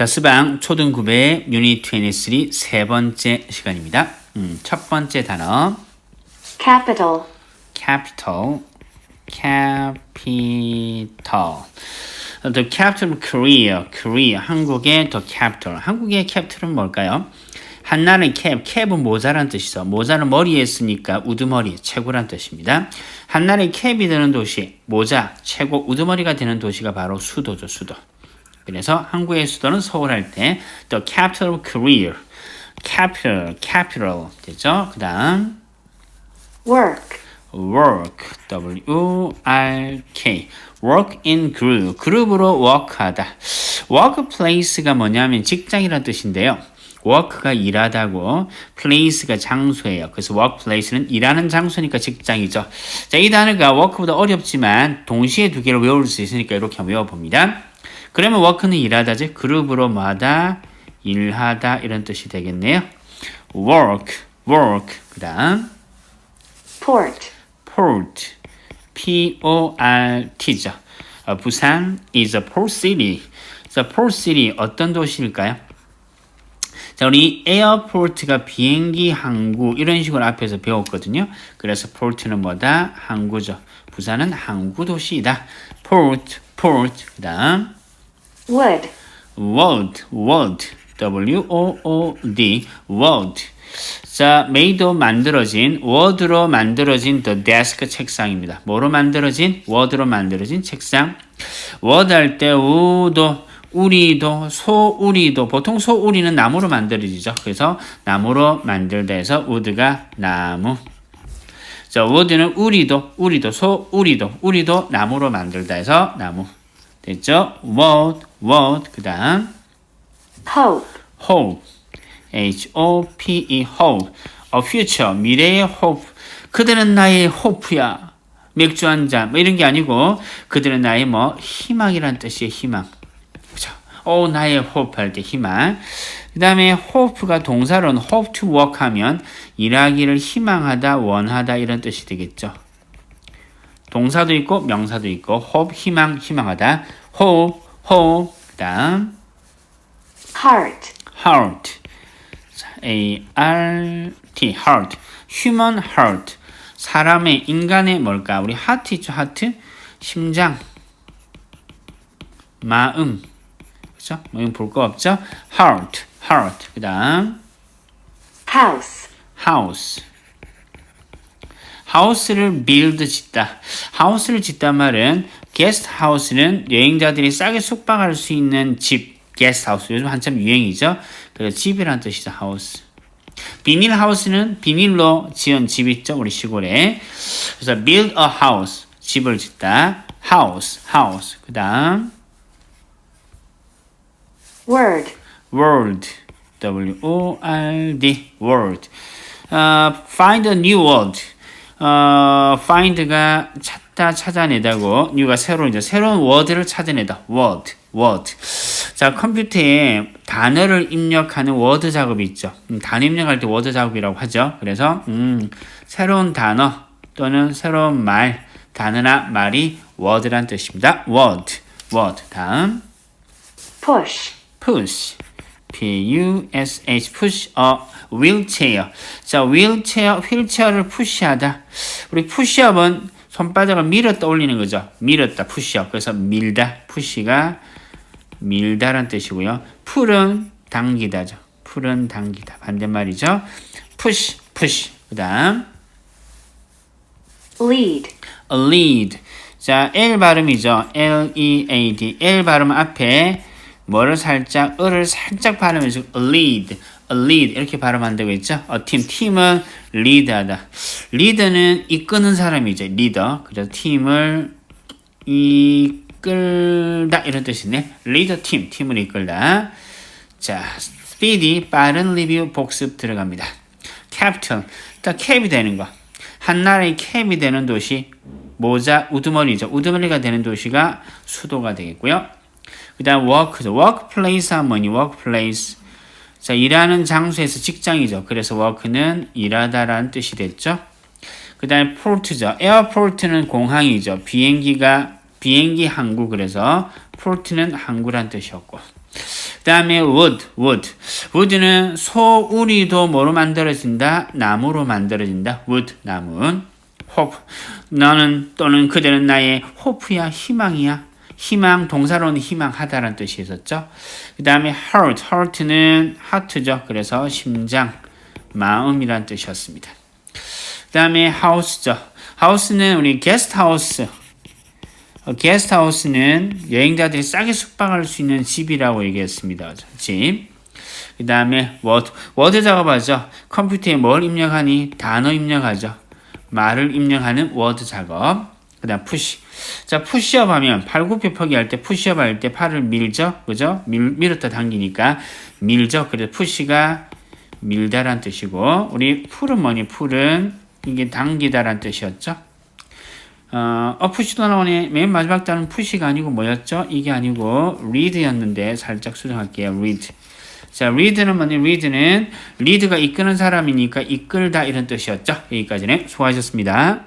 자, 스방 초등급의 유닛 23 세 번째 시간입니다. 음, 첫 번째 단어 capital, capital capital The capital of Korea, Korea, 한국의 the capital. 한국의 capital은 뭘까요? 한나라의 캡, 캡은 모자란 뜻이죠. 모자는 머리에 쓰니까 우두머리, 최고란 뜻입니다. 한나라의 캡이 되는 도시, 모자, 최고, 우두머리가 되는 도시가 바로 수도죠, 수도. 그래서 한국의 수도는 서울 할 때 the capital of Korea, capital, capital 되죠. 그 다음 work, work, W-R-K, work in group, 그룹으로 work하다. workplace가 뭐냐면 직장이라는 뜻인데요. work가 일하다고, place가 장소예요. 그래서 workplace는 일하는 장소니까 직장이죠. 자, 이 단어가 work보다 어렵지만 동시에 두 개를 외울 수 있으니까 이렇게 한번 외워봅니다. 그러면 work는 일하다지, 그룹으로 마다 일하다 이런 뜻이 되겠네요. work, work, 그 다음 port, port, P-O-R-T죠. 어, 부산 is a port city. The port city 어떤 도시일까요? 자, 우리 에어포트가 비행기 항구 이런 식으로 앞에서 배웠거든요. 그래서 port는 뭐다? 항구죠. 부산은 항구 도시이다. port, port. 그다음 wood, wood, wood, W-O-O-D, wood. 자, made 만들어진, word로 만들어진 the desk 책상입니다. 뭐로 만들어진? word로 만들어진 책상. word 할때 우도, 우리도, 소우리도, 보통 소우리는 나무로 만들어지죠. 그래서 나무로 만들다 해서 wood가 나무. 자, wood는 우리도, 우리도, 소 우리도, 우리도 나무로 만들다 해서 나무. 됐죠? wood, wood. 그 다음. hope, hope, H-O-P-E, hope, a future, 미래의 hope. 그들은 나의 hope야. 맥주 한 잔, 뭐 이런 게 아니고, 그들은 나의 뭐, 희망이란 뜻이에요, 희망. 그죠? 오, 나의 hope 할 때 희망. 그 다음에 hope가 동사로는 hope to work 하면, 일하기를 희망하다, 원하다, 이런 뜻이 되겠죠. 동사도 있고, 명사도 있고, hope, 희망, 희망하다. hope, hope. 그 다음, heart, heart. A R T heart. human heart. 사람의 인간의 뭘까? 우리 하트 있죠? 하트. 심장. 마음. 그죠? 뭐 볼거 없죠? heart. Heart. 그다음 house, house. house를 build 짓다. house를 짓단 말은 guest house는 여행자들이 싸게 숙박할 수 있는 집 guest house 요즘 한참 유행이죠. 그래서 집이란 뜻이죠. house. 비닐 하우스는 비닐로 지은 집 있죠. 우리 시골에. 그래서 build a house 집을 짓다. house house. 그다음 word, word W O R D word. 어, find a new word. 어, find가 찾다 찾아내다고 new가 새로운 이제 새로운 word를 찾아내다. word word. 자, 컴퓨터에 단어를 입력하는 워드 작업이 있죠. 음, 단어 입력할 때 워드 작업이라고 하죠. 그래서 음, 새로운 단어 또는 새로운 말, 단어나 말이 word란 뜻입니다. word, word. 다음 push, push, p-u-s-h, push a wheelchair. 자, wheelchair, 휠체어를 푸시하다. 우리 푸시업은 손바닥을 밀었다 올리는 거죠. 밀었다, 푸시업. 그래서 밀다, 푸시가 밀다란 뜻이고요. 풀은 당기다죠. 풀은 당기다. 반대말이죠. push, push. 그 다음 lead, lead. 자, L 발음이죠. L-E-A-D. L 발음 앞에 뭐를 살짝, 을을 살짝 발음해서 lead, lead 이렇게 발음하면 되고 있죠. 어, 팀, 팀은 리드하다. 리더는 이끄는 사람이죠. 리더. 그래서 팀을 이끌다 이런 뜻이네. 리더 팀, 팀을 이끌다. 자, speedy, 빠른 리뷰 복습 들어갑니다. capital, 딱 캡이 되는 거. 한 나라의 캡이 되는 도시, 모자, 우두머리죠. 우두머리가 되는 도시가 수도가 되겠고요. 그 다음 work죠. workplace 하면 workplace. 자, 일하는 장소에서 직장이죠. 그래서 work는 일하다라는 뜻이 됐죠. 그 다음에 port죠. airport는 공항이죠. 비행기가, 비행기 항구. 그래서 port는 항구란 뜻이었고. 다음에 wood, wood. wood는 소우리도 뭐로 만들어진다? 나무로 만들어진다. wood, 나무. hope. 너는 또는 그대는 나의 hope야, 희망이야. 희망, 동사로는 희망하다라는 뜻이 있었죠. 그 다음에 heart, heart는 하트죠. 그래서 심장, 마음이란 뜻이었습니다. 그 다음에 house죠. house는 우리 게스트하우스. 어, 게스트하우스는 여행자들이 싸게 숙박할 수 있는 집이라고 얘기했습니다. 집. 그 다음에 워드. 워드 작업하죠. 컴퓨터에 뭘 입력하니? 단어 입력하죠. 말을 입력하는 워드 작업. 그 다음 푸시. 자, 푸시업 하면 팔굽혀펴기 할 때 푸시업 할 때 팔을 밀죠. 그죠? 밀, 밀었다 당기니까 밀죠. 그래서 푸시가 밀다란 뜻이고 우리 풀은 뭐니? 풀은 이게 당기다란 뜻이었죠. 어, 어 푸시도 나오네. 맨 마지막 단은 푸시가 아니고 뭐였죠? 이게 아니고 read였는데 살짝 수정할게요. read. 자, read는 뭐니? read는 리드가 이끄는 사람이니까 이끌다 이런 뜻이었죠. 여기까지는 수고하셨습니다.